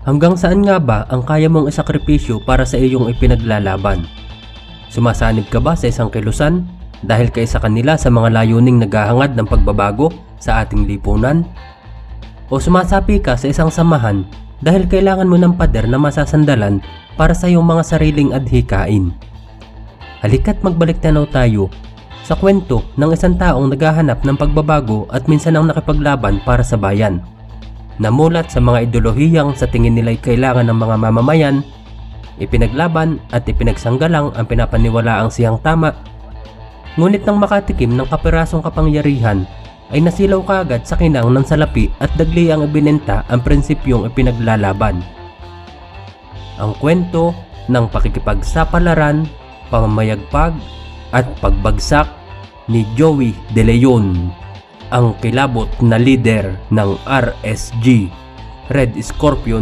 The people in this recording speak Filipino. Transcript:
Hanggang saan nga ba ang kaya mong isakripisyo para sa iyong ipinaglalaban? Sumasanib ka ba sa isang kilusan dahil kay sa kanila sa mga layuning naghahangad ng pagbabago sa ating lipunan? O sumasapi ka sa isang samahan dahil kailangan mo ng pader na masasandalan para sa iyong mga sariling adhikain? Halika't magbalik tanaw tayo sa kwento ng isang taong naghahanap ng pagbabago at minsan ang nakipaglaban para sa bayan. Namulat sa mga ideolohiyang sa tingin nila'y kailangan ng mga mamamayan, ipinaglaban at ipinagsanggalang ang pinapaniwalaang siyang tama. Ngunit nang makatikim ng kapirasong kapangyarihan, ay nasilaw kaagad sa kinang ng salapi at dagli ang ibinenta ang prinsipyong ipinaglalaban. Ang kwento ng pakikipagsapalaran, pamamayagpag at pagbagsak ni Joey De Leon, ang kilabot na leader ng RSG, Red Scorpion